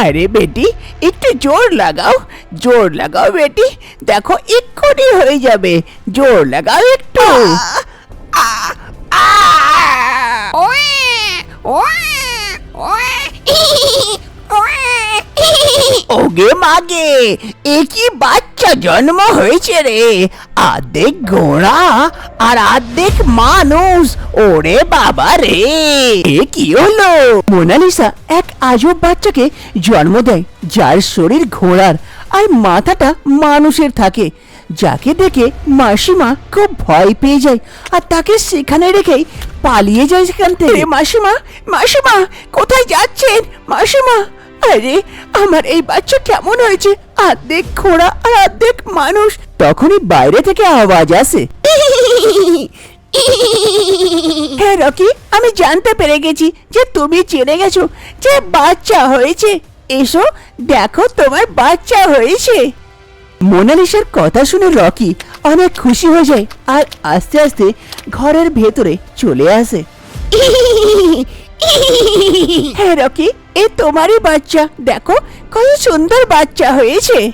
আরে বেটি একটু জোর লাগাও জোর লাগাও বেটি দেখো এক্ষুনি হয়ে যাবে জোর লাগাও একটু ওয়ে ওয়ে ওয়ে ওগে মাগে, এ কি বাচ্চা জন্ম হয়েছে রে? আর্ধেক ঘোড়া আর আর্ধেক মানুষ, ওরে বাবা রে। এ কি হলো? মোনালিসা এক আজব বাচ্চাকে জন্ম দেয়, যার শরীর ঘোড়ার আর মাথাটা মানুষের থাকে। যাকে দেখে মাসিমা খুব ভয় পেয়ে যায় আর তাকে সেখানে রেখেই পালিয়ে যায় সেখান থেকে। মাসিমা মাসিমা, কোথায় যাচ্ছেন? মাসিমা! আরে, আমার এই বাচ্চা কেমন হয়েছে? অর্ধেক ঘোড়া আর অর্ধেক মানুষ। তখনই বাইরে থেকে আওয়াজ আসে। হ্যাঁ রকি, আমি জানতে পেরে গেছি যে তুমি জেনে গেছো যে বাচ্চা হয়েছে। এসো, দেখো তোমার বাচ্চা হয়েছে। মোনালিসার কথা শুনে রকি অনেক খুশি হয়ে যায় আর আস্তে আস্তে ঘরের ভেতরে চলে আসে। হ্যাঁ রকি এ তোমারই বাচ্চা। দেখো কত সুন্দর বাচ্চা হয়েছে।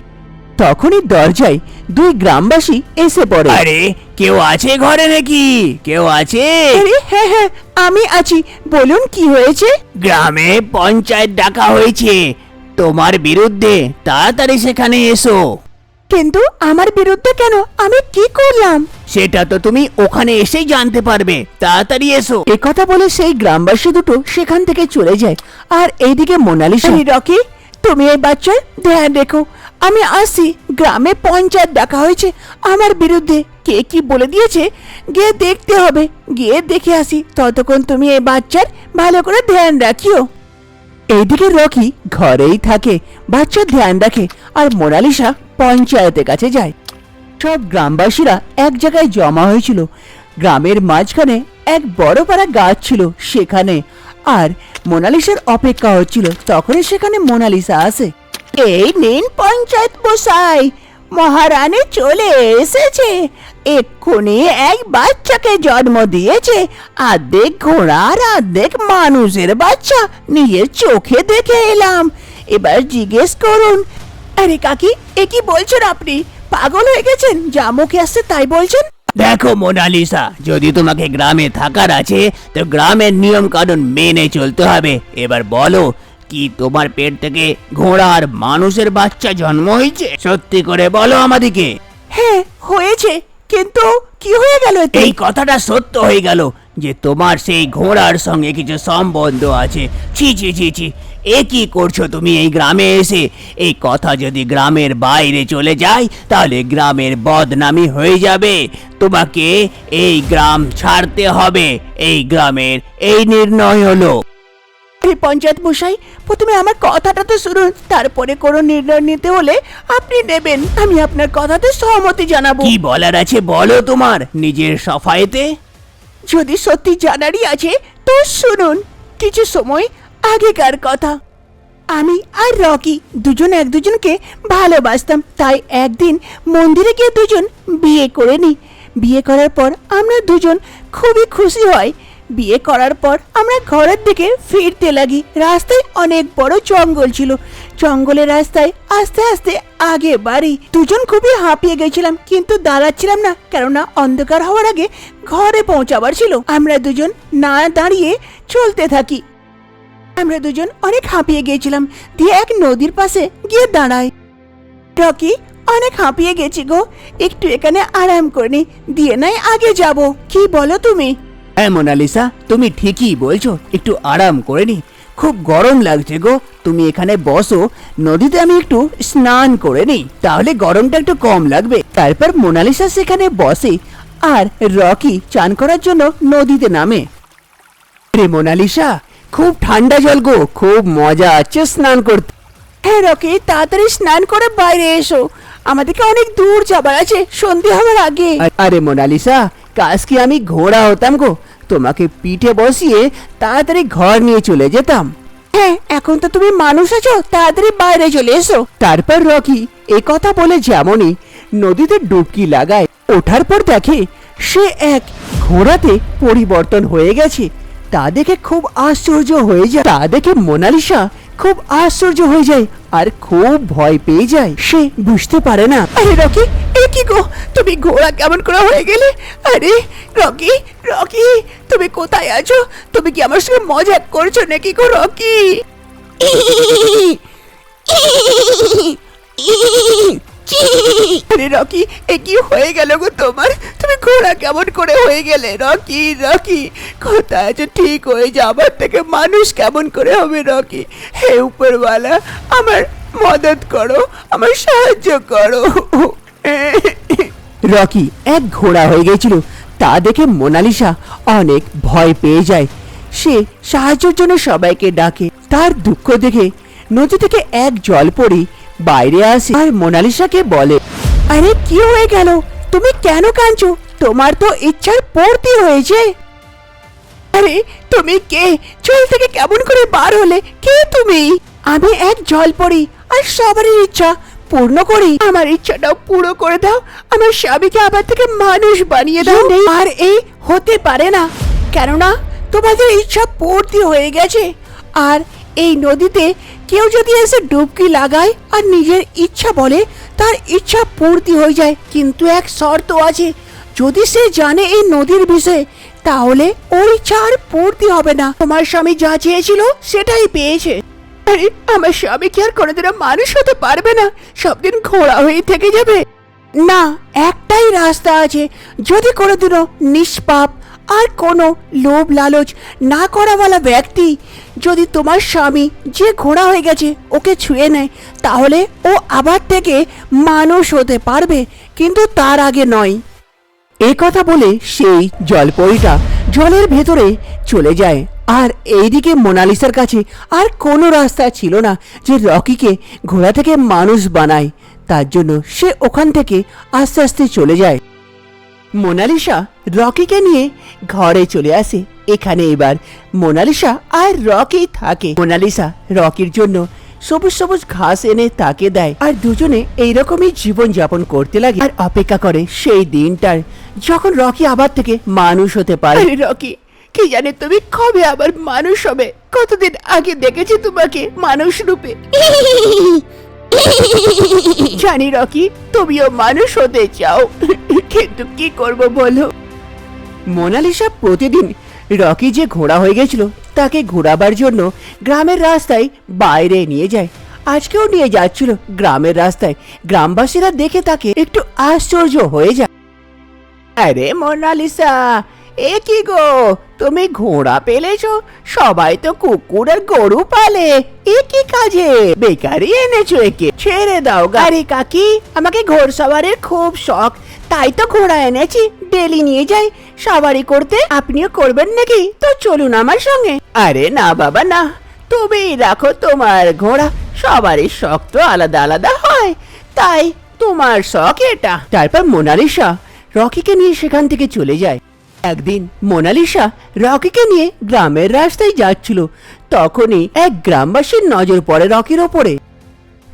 তখনই দরজায় দুই গ্রামবাসী এসে পড়ে। আরে কেউ আছে ঘরে নাকি? কেউ আছে? আরে হ্যাঁ হ্যাঁ আমি আছি। বলুন কি হয়েছে? গ্রামে পঞ্চায়েত ডাকা হয়েছে। তোমার বিরুদ্ধে তাড়াতাড়ি সেখানে এসো। কিন্তু আমার বিরুদ্ধে কেন? আমি কি করলাম? সেটা তো তুমি ওখানে এসেই জানতে পারবে। তাড়াতাড়ি এসো। এ কথা বলে সেই গ্রামবাসী দুটো সেখান থেকে চলে যায়। আর এইদিকে মোনালিসা। রকি তুমি এই বাচ্চার ধ্যান রেখো। আমি আসি গ্রামে পঞ্চায়েত ডাকা হয়েছে। আমার বিরুদ্ধে কে কি বলে দিয়েছে গিয়ে দেখতে হবে। গিয়ে দেখে আসি। ততক্ষণ তুমি এই বাচ্চার ভালো করে ধ্যান রাখিও। এইদিকে রকি ঘরেই থাকে বাচ্চার ধ্যান রাখে। আর মোনালিসা পঞ্চায়েতের কাছে যায়। সব গ্রামবাসীরা এক জায়গায় জমা হয়েছিল। গ্রামের মাঝখানে এক বড় পাড়া গাছ ছিল সেখানে, আর মোনালিসার অপেক্ষা হচ্ছিল তখনই সেখানে মোনালিসা আসে। এই নিন পঞ্চায়েত বসাই মহারানী চলে এসেছে। এক্ষুনি এক বাচ্চাকে জন্ম দিয়েছে। অর্ধেক ঘোড়ার অর্ধেক মানুষের বাচ্চা নিজের চোখে দেখে এলাম। এবার জিজ্ঞেস করুন আরে কাকি এ কি বলছেন আপনি? পাগল হয়ে গেছেন? যা মুখে আসছে তাই বলছেন? দেখো মোনালিসা যদি তোমাকে গ্রামে থাকার আছে তো গ্রামের নিয়ম কানুন মেনে চলতে হবে। এবার বলো কি তোমার পেট থেকে ঘোড়া আর মানুষের বাচ্চা জন্ম হয়েছে? সত্যি করে বলো আমাদিকে। হ্যাঁ হয়েছে কিন্তু কি হয়ে গেল এতে? এই কথাটা সত্য হয়ে গেল যে তোমার সেই ঘোড়ার সঙ্গে কিছু সম্বন্ধ আছে। ছি ছি ছি ছি। এ কি করছ তুমি এই গ্রামে এসে? এই কথা যদি গ্রামের বাইরে চলে যায় তাহলে গ্রামের বদনামি হয়ে যাবে। তোমাকে এই গ্রাম ছাড়তে হবে। এই গ্রামের এই নির্ণয় হলো। এই পঞ্চায়েত মশাই প্রথমে আমার কথাটা তো শুনুন। তারপরে কোনো নির্ণয় নিতে হলে আপনি নেবেন। আমি আপনার কথাতে সহমতি জানাব। কি বলার আছে বলো তোমার নিজের সফায়েতে? যদি সত্যি জানারই আছে তো শুনুন। কিছু সময় আগেকার কথা। আমি আর রকি দুজন এক দুজনকে ভালোবাসতাম, তাই একদিন মন্দিরে গিয়ে দুজন বিয়ে করে নিই। বিয়ে করার পর আমরা দুজন খুবই খুশি হয় বিয়ে করার পর আমরা ঘরের দিকে ফিরতে লাগি। রাস্তায় অনেক বড় জঙ্গল ছিল। জঙ্গলের রাস্তায় আস্তে আস্তে আগে বাড়ি। দুজন খুবই হাঁপিয়ে গেছিলাম, কিন্তু দাঁড়াচ্ছিলাম না, কেননা অন্ধকার হওয়ার আগে ঘরে পৌঁছাবার ছিল। আমরা দুজন না দাঁড়িয়ে চলতে থাকি। আমরা দুজন অনেক হাঁপিয়ে গিয়েছিলাম। দিয়ে এক নদীর পাশে গিয়ে দাঁড়াই। রকি, অনেক হাঁপিয়ে গেছি গো। একটু এখানে আরাম করে নি দিয়ে নাই, আগে যাব। কি বলো তুমি? হ্যাঁ মোনালিসা, তুমি ঠিকই বলছো। একটু আরাম করে নি খুব গরম লাগছে গো। তুমি এখানে বসো। নদীতে আমি একটু স্নান করে নিই। তাহলে গরমটা একটু কম লাগবে। তারপর মোনালিসা সেখানে বসে আর রকি চান করার জন্য নদীতে নামে। রে মোনালিসা খুব ঠান্ডা জল গো খুব মজা আছে স্নান করতে। হ্যাঁ রকি তাড়াতাড়ি স্নান করে বাইরে এসো। আমাদেরকে অনেক দূর যাবার আছে সন্ধে হওয়ার আগে। আরে মোনালিসা কাজ কি আমি ঘোড়া হতাম গো? তোমাকে পিঠে বসিয়ে তাড়াতাড়ি ঘর নিয়ে চলে যেতাম। হ্যাঁ এখন তো তুমি মানুষ আছো তাড়াতাড়ি বাইরে চলে এসো। তারপর রকি এ কথা বলে যেমনই নদীতে ডুবকি লাগায় ওঠার পর দেখে সে এক ঘোড়াতে পরিবর্তন হয়ে গেছে। তা দেখে খুব আশ্চর্য হয়ে যায়। তা দেখে মোনালিসা খুব আশ্চর্য হয়ে যায় আর খুব ভয় পেয়ে যায়। সে বুঝতে পারে না। আরে রকি, এ কি গো? তুমি ঘোড়া কেমন করে হয়ে গেলে? আরে রকি রকি, তুমি কোথায় আছো? তুমি কি আমার সঙ্গে মজা করছ নাকি গো রকি? আরে রকি, এ কি হয়ে গেল গো তোমার? তুমি কেমন করে হয়ে গেলে? রকি রকি, কোথায় আছো ঠিক হয়ে যাবার থেকে মানুষ কেমন করে হবে, রকি? হে উপরওয়ালা, আমার মদত করো, আমার সাহায্য করো। রকি, এক ঘোড়া হয়ে গেছিল তা দেখে মোনালিসা অনেক ভয় পেয়ে যায়। সে সাহায্যের জন্য সবাইকে ডাকে। তার দুঃখ দেখে নদী থেকে এক জল পড়ি বাইরে আসে। আর মোনালিসাকে বলে, আরে, কি হয়ে গেল? তুমি কেন কাঁদছো? তোমার তো ইচ্ছার পূর্তি হয়েছে। আরে তুমি কে? জল থেকে কেমন করে বার হলে? কে তুমি? আমি এক জল পড়ি আর সবারই ইচ্ছা পূর্ণ করি। আমার ইচ্ছাটাও পুরো করে দাও। আমার স্বামীকে আবার থেকে মানুষ বানিয়ে দাও। আর এই হতে পারে না। কেননা তোমাদের ইচ্ছা পূর্তি হয়ে গেছে। আর এই নদীতে কেউ যদি এসে ডুবকি লাগায় আর নিজের ইচ্ছা বলে তার ইচ্ছা পূর্তি হয়ে যায়। কিন্তু এক শর্ত আছে। যদি সে জানে এই নদীর বিষয়ে, তাহলে ওর ইচ্ছা আর পূর্তি হবে না। তোমার স্বামী যা চেয়েছিল, সেটাই পেয়েছে। আরে, আমার স্বামী কি আর কোনোদিনও মানুষ হতে পারবে না? সবদিন ঘোড়া হয়ে থেকে যাবে। না, একটাই রাস্তা আছে। যদি কোনোদিনও নিষ্পাপ আর কোনো লোভ লালচ না করাওয়ালা ব্যক্তি যদি তোমার স্বামী যে ঘোড়া হয়ে গেছে, ওকে ছুঁয়ে নেয়, তাহলে ও আবার থেকে মানুষ হতে পারবে, কিন্তু তার আগে নয়। এ কথা বলে সেই জলপরীটা জলের ভেতরে চলে যায়। আর এইদিকে মোনালিসার কাছে আর কোনো রাস্তা ছিল না যে রকিকে ঘোড়া থেকে মানুষ বানায়। তার জন্য সে ওখান থেকে আস্তে আস্তে চলে যায়। মোনালিসা রকিকে নিয়ে ঘরে চলে আসে। এখানে এবার মোনালিসা আর রকি থাকে। মোনালিসা রকির জন্য সবুজ সবুজ ঘাস এনে তাকে দেয়। আর দুজনে এইরকমই জীবন যাপন করতে লাগে। আর অপেক্ষা করে সেই দিনটার যখন রকি আবার থেকে মানুষ হতে পারে। রকি কি জানে তুমি কবে আবার মানুষ হবে? কতদিন আগে দেখেছি তোমাকে মানুষ রূপে। জানি রকি তুমিও মানুষ হতে চাও। কিন্তু কি করব বলো? মোনালিসা প্রতিদিন রকি যে ঘোড়া হয়ে গেছিল তাকে ঘোরাবার জন্য গ্রামের রাস্তায় বাইরে নিয়ে যায়। আজকেও নিয়ে যাচ্ছিল গ্রামের রাস্তায়। গ্রামবাসীরা দেখে তাকে একটু আশ্চর্য হয়ে যায়। আরে মোনালিসা, এ কি গো? তুমি ঘোড়া পেলেছো? সবাই তো কুকুর আর গরু পালে। এ কি কাজে? বেকারি এনেছো একে। ছেড়ে দাও গাড়ি কাকি, আমাকে ঘোড় সওয়ারের খুব শখ। তাই তো ঘোড়া এনেছি। ডেলি নিয়ে যাই। সবারই করতে আপনিও করবেন নাকি? তো চলুন আমার সঙ্গে। আরে না বাবা, না। তুমি রাখো তোমার ঘোড়া। সবারই শখ তো আলাদা আলাদা হয়। তাই তোমার শখ এটা। তারপর মোনালিসা রকিকে নিয়ে সেখান থেকে চলে যায়। একদিন মোনালিসা রকিকে নিয়ে গ্রামের রাস্তায় যাচ্ছিল। তখনই এক গ্রামবাসীর নজর পড়ে রকির ওপরে।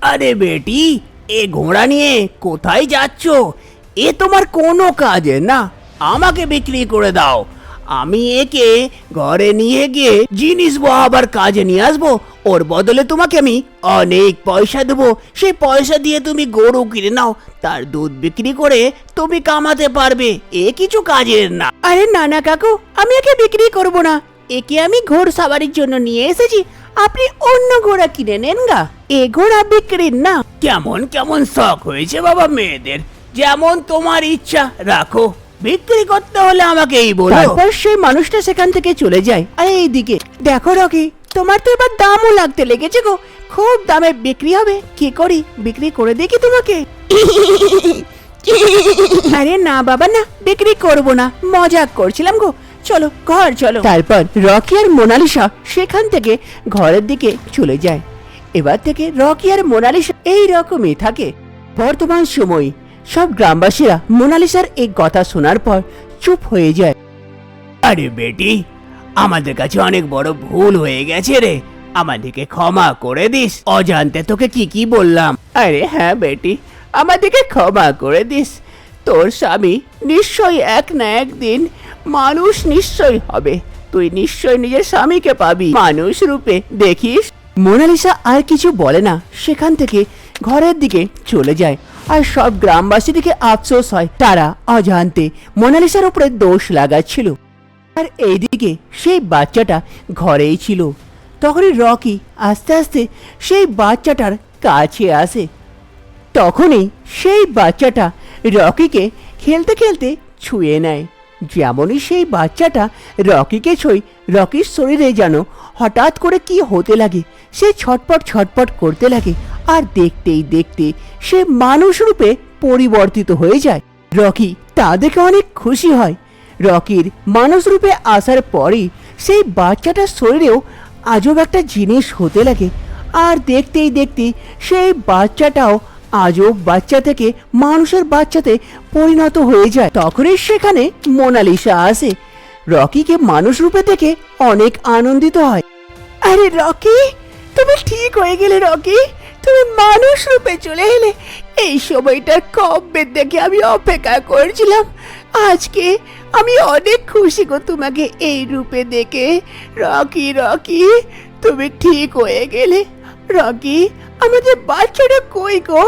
আরে বেটি, এ ঘোড়া নিয়ে কোথায় যাচ্ছ? এ তোমার কোনো কাজে না। আমাকে বিক্রি করে দাও। আমি একে ঘরে নিয়ে গিয়ে জিনিস বহাবার কাজে নিয়ে আসব। ওর বদলে তোমাকে আমি অনেক পয়সা দেবো। সেই পয়সা দিয়ে তুমি গরু কিনে নাও তার দুধ বিক্রি করে তুমি কামাতে পারবে। এ কিছু কাজের না। আরে না না কাকু আমি একে বিক্রি করব না। একে আমি ঘোড় সাবারির জন্য নিয়ে এসেছি। আপনি অন্য ঘোড়া কিনে নেন গা। এ ঘোড়া বিক্রির না। কেমন কেমন শখ হয়েছে বাবা মেয়েদের। যেমন তোমার ইচ্ছা রাখো। বিক্রি করতে হলে আমাকেই বলো। তারপর সেই মানুষটা সেখান থেকে চলে যায়। আরে এইদিকে, দেখো রকি, তোমার তো এবার দামও লাগতে লেগেছে গো। খুব দামে বিক্রি হবে। কি করি? বিক্রি করে দেখি তোমাকে। আরে না বাবা, না, বিক্রি করব না। মজা করছিলাম গো। চলো, ঘর চলো। তারপর রকি আর মোনালিসা সেখান থেকে ঘরের দিকে চলে যায়। এবার থেকে রকি আর মোনালিসা এই রকমই থাকে। বর্তমান সময় সব গ্রামবাসীরা মোনালিসার এই কথা শোনার পর চুপ হয়ে যায়। আরে বেটি আমাদের কাছে অনেক বড় ভুল হয়ে গেছে রে। আমাদেরকে ক্ষমা করে দিস। অজান্তে তোকে কি কি বললাম? আরে হ্যাঁ বেটি আমাদেরকে ক্ষমা করে দিস। তোর স্বামী নিশ্চয়ই এক না একদিন মানুষ নিশ্চয়ই হবে। তুই নিশ্চয় নিজের স্বামীকে পাবি। মানুষ রূপে দেখিস। মোনালিসা আর কিছু বলে না সেখান থেকে ঘরের দিকে চলে যায়। আর সব গ্রামবাসী দিকে আফসোস হয়, তারা অজান্তে মোনালিসার উপরে দোষ লাগাচ্ছিল। আর এইদিকে সেই বাচ্চাটা ঘরেই ছিল। তখনই রকি আস্তে আস্তে সেই বাচ্চাটার কাছে আসে। তখনই সেই বাচ্চাটা রকিকে খেলতে খেলতে ছুঁয়ে নেয়। যেমনই সেই বাচ্চাটা রকিকে ছুঁই, রকির শরীরে যেন হঠাৎ করে কি হতে লাগে? সে ছটপট ছটপট করতে লাগে আর দেখতেই দেখতে সে মানুষ রূপে পরিবর্তিত হয়ে যায়। রকি তা দেখে অনেক খুশি হয়। রকির মানুষ রূপে আসার পরেই সেই বাচ্চাটার শরীরেও আজব একটা জিনিস হতে লাগে। আর দেখতেই দেখতে সেই বাচ্চাটাও আজব বাচ্চা থেকে মানুষের বাচ্চাতে পরিণত হয়ে যায়। তখনই সেখানে মোনালিসা আসে। রকিকে মানুষ রূপে দেখে অনেক আনন্দিত হয়। আরে রকি, তুমি ঠিক হয়ে গেলে রকি, তুমি মানুষ রূপে চলে এলে। এই সময়টা কবে দেখে আমি অপেক্ষা করছিলাম। আজকে আমি অনেক খুশি গো তোমাকে এই রূপে দেখে। রকি রকি, তুমি ঠিক হয়ে গেলে। রকি, আমাদের বাচ্চাটা কই গো?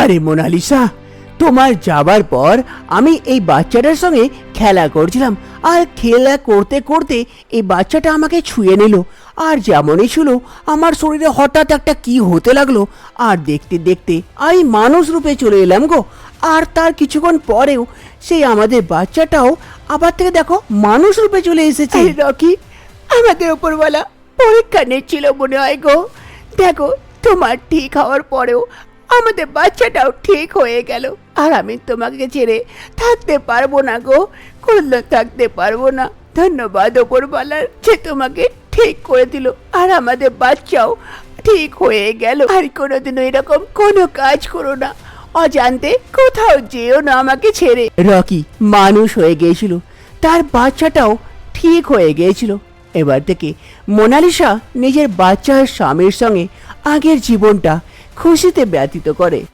আরে মোনালিসা, তোমার যাবার পর আমি এই বাচ্চাটার সঙ্গে খেলা করছিলাম। আর খেলা করতে করতে এই বাচ্চাটা আমাকে ছুঁয়ে নিল। আর যেমনই ছিল আমার শরীরে হঠাৎ একটা কি হতে লাগল, আর দেখতে দেখতে আমি মানুষ রূপে চলে এলাম গো। আর তার কিছুক্ষণ পরেও সেই আমাদের বাচ্চাটাও আবার থেকে দেখো মানুষ রূপে চলে এসেছে। রকি, আমাদের ওপরওয়ালা পরীক্ষা নিচ্ছিল মনে হয় গো। দেখো, তোমার ঠিক হওয়ার পরেও আমাদের বাচ্চাটাও ঠিক হয়ে গেল। আর আমি তোমাকে ছেড়ে থাকতে পারব না গো কোনদিন থাকতে পারব না। ধন্যবাদ ওপরওয়ালার যে তোমাকে ঠিক করে দিল। আর আমাদের বাচ্চাও ঠিক হয়ে গেল। আর কোনোদিনও এরকম কোনো কাজ করো না। অজান্তে কোথাও যেও না আমাকে ছেড়ে। রকি মানুষ হয়ে গিয়েছিল। তার বাচ্চাটাও ঠিক হয়ে গিয়েছিল। এবার থেকে মোনালিসা নিজের বাচ্চার স্বামীর সঙ্গে আগের জীবনটা খুশিতে ব্যতীত করে।